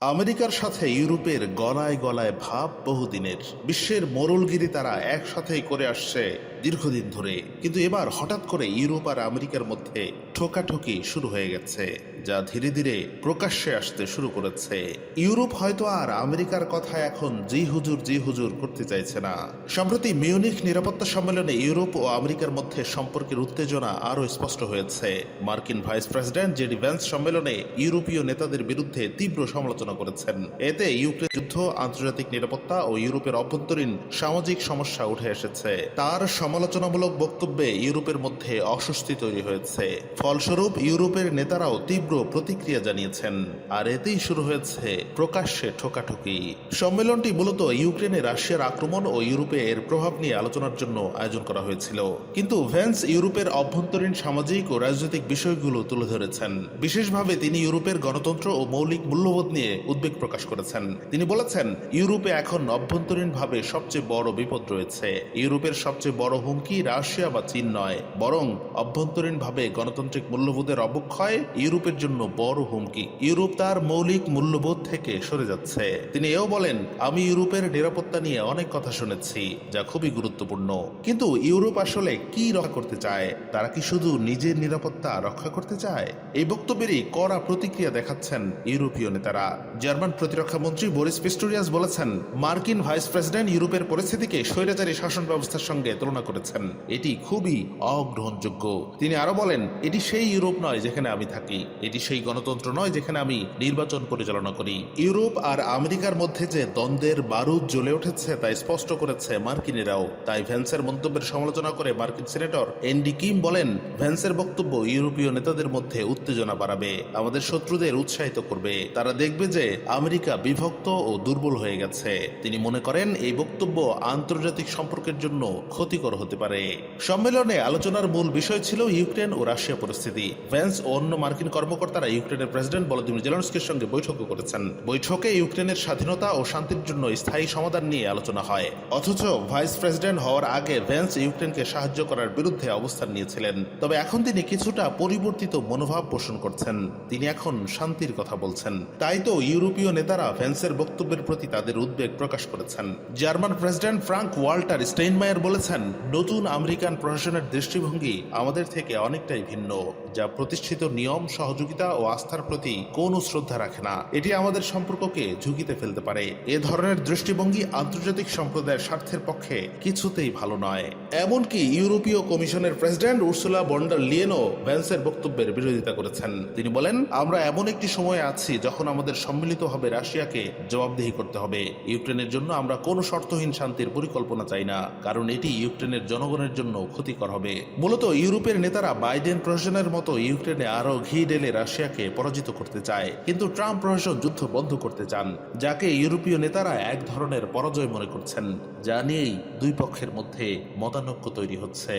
আমেরিকার সাথে ইউরোপের গলায় গলায় ভাব বহুদিনের। বিশ্বের মোরলগিরি তারা একসাথেই করে আসছে দীর্ঘদিন ধরে। কিন্তু এবার হঠাৎ করে ইউরোপ আর আমেরিকার মধ্যে ঠোকাঠুকি শুরু হয়ে গেছে। যা ধীরে ধীরে প্রকাশ্যে আসতে শুরু করেছে। ইউরোপ হয়তো আর আমেরিকার কথা এখন জি হুজুর জি হুজুর করতে চাইছে না। সম্প্রতি মিউনিক নিরাপত্তা সম্মেলনে ইউরোপ ও আমেরিকার মধ্যে সম্পর্কের উত্তেজনা আরও স্পষ্ট হয়েছে। মার্কিন ভাইস প্রেসিডেন্ট জেডি ভ্যান্স সম্মেলনে ইউরোপীয় নেতাদের বিরুদ্ধে তীব্র সমালোচনা করেছেন। এতে ইউক্রেন যুদ্ধ, আন্তর্জাতিক নিরাপত্তা ও ইউরোপের অভ্যন্তরীণ সামাজিক সমস্যা উঠে এসেছে। তার সমালোচনামূলক বক্তব্যে ইউরোপের মধ্যে অস্বস্তি তৈরি হয়েছে। ফলস্বরূপ, ইউরোপের নেতারাও তীব্র প্রতিক্রিয়া জানিয়েছেন। আর এতেই শুরু হয়েছে প্রকাশ্যে ঠোকাঠুকি। সম্মেলনটি মূলত ইউক্রেনে রাশিয়ার আক্রমণ ও ইউরোপে এর প্রভাব নিয়ে আলোচনার জন্য আয়োজন করা হয়েছিল। কিন্তু ভ্যান্স ইউরোপের অভ্যন্তরীণ সামাজিক ও রাজনৈতিক বিষয়গুলো তুলে ধরেছেন। বিশেষভাবে তিনি ইউরোপের গণতন্ত্র ও মৌলিক মূল্যবোধ নিয়ে উদ্বেগ প্রকাশ করেছেন। তিনি বলেছেন, ইউরোপে এখন অভ্যন্তরীণভাবে সবচেয়ে বড় বিপদ রয়েছে। ইউরোপের সবচেয়ে বড় হুমকি রাশিয়া বা চীন নয়, বরং অভ্যন্তরীণভাবে গণতান্ত্রিক মূল্যবোধের অবক্ষয় ইউরোপের জন্য বড় হুমকি। ইউরোপ তার মৌলিক মূল্যবোধ থেকে সরে যাচ্ছে। তিনি এও বলেন, আমি ইউরোপের নিরাপত্তা নিয়ে অনেক কথা শুনেছি, যা খুবই গুরুত্বপূর্ণ। কিন্তু ইউরোপ আসলে কি রক্ষা করতে চায়? তারা কি শুধু নিজের নিরাপত্তা রক্ষা করতে চায়? এই বক্তব্যেরই কড়া প্রতিক্রিয়া দেখাচ্ছেন ইউরোপীয় নেতারা। জার্মান প্রতিরক্ষা মন্ত্রী বরিস পিস্টোরিয়াস বলেছেন, মার্কিন ভাইস প্রেসিডেন্ট ইউরোপের পরিস্থিতিকে স্বৈরাচারী শাসন ব্যবস্থার সঙ্গে তুলনা করেছেন। এটি খুবই অগ্রহণযোগ্য। তিনি আরও বলেন, এটি সেই ইউরোপ নয় যেখানে আমি থাকি। এটি সেই গণতন্ত্র নয় যেখানে আমি নির্বাচন পরিচালনা করি। ইউরোপ আর আমেরিকার মধ্যে যে দ্বন্দ্বের বারুদ জ্বলে উঠেছে তা স্পষ্ট করেছে মার্কিনেরাও। তাই ভ্যান্সের মন্তব্যের সমালোচনা করে মার্কিন সিনেটর এনডি কিম বলেন, ভ্যান্সের বক্তব্য ইউরোপীয় নেতাদের মধ্যে উত্তেজনা বাড়াবে, আমাদের শত্রুদের উৎসাহিত করবে। তারা দেখবে যে আমেরিকা বিভক্ত ও দুর্বল হয়ে গেছে। তিনি মনে করেন, এই বক্তব্য আন্তর্জাতিক সম্পর্কের জন্য ক্ষতিকর হতে পারে। সম্মেলনে আলোচনার মূল বিষয় ছিল ইউক্রেন ও রাশিয়া পরিস্থিতি। ভ্যান্স ও অন্য মার্কিন কর্মকর্তারা ইউক্রেনের প্রেসিডেন্ট ভলোদিমির জেলেনস্কির সঙ্গে বৈঠকও করেছেন। বৈঠকে ইউক্রেনের স্বাধীনতা ও শান্তির জন্য স্থায়ী সমাধান নিয়ে আলোচনা হয়। অথচ ভাইস প্রেসিডেন্ট হওয়ার আগে ভ্যান্স ইউক্রেনকে সাহায্য করার বিরুদ্ধে অবস্থান নিয়েছিলেন। তবে এখন তিনি কিছুটা পরিবর্তিত মনোভাব পোষণ করছেন। তিনি এখন শান্তির কথা বলছেন। তাই তো ইউরোপীয় নেতারা ভ্যান্সের বক্তব্যের প্রতি তাদের উদ্বেগ প্রকাশ করেছেন। German president Frank Walter Steinmeier বলেছেন, নতুন আমেরিকান প্রশাসনের দৃষ্টিভঙ্গি আমাদের থেকে অনেকটাই ভিন্ন, যা প্রতিষ্ঠিত নিয়ম সহযোগিতা ও আস্থার প্রতি কোনো শ্রদ্ধা রাখে না। এটি আমাদের সম্পর্ককে ঝুঁকিতে ফেলতে পারে। এ ধরনের দৃষ্টিভঙ্গি আন্তর্জাতিক সম্প্রদায়ের স্বার্থের পক্ষে কিছুতেই ভালো নয়। এমনকি ইউরোপীয় কমিশনের প্রেসিডেন্ট উর্সুলা বন্ডার লিয়েনো ভ্যান্সের বক্তব্যের বিরোধিতা করেছেন। তিনি বলেন, আমরা এমন একটি সময়ে আছি যখন আমাদের সম্মিলিতভাবে রাশিয়াকে জবাবদিহি করতে হবে। ইউক্রেনের জন্য আমরা কোনো শর্তহীন শান্তির পরিকল্পনা চাই না, কারণ এটি ইউক্রেনের জনগণের জন্য ক্ষতিকর হবে। মূলত ইউরোপের নেতারা বাইডেন প্রশাসনের মতো ইউক্রেনে আরও ঘি ঢেলে রাশিয়াকে পরাজিত করতে চায়। কিন্তু ট্রাম্প প্রশাসন যুদ্ধ বন্ধ করতে চান, যাকে ইউরোপীয় নেতারা এক ধরনের পরাজয় মনে করছেন। যা নিয়েই দুই পক্ষের মধ্যে মতানৈক্য তৈরি হচ্ছে।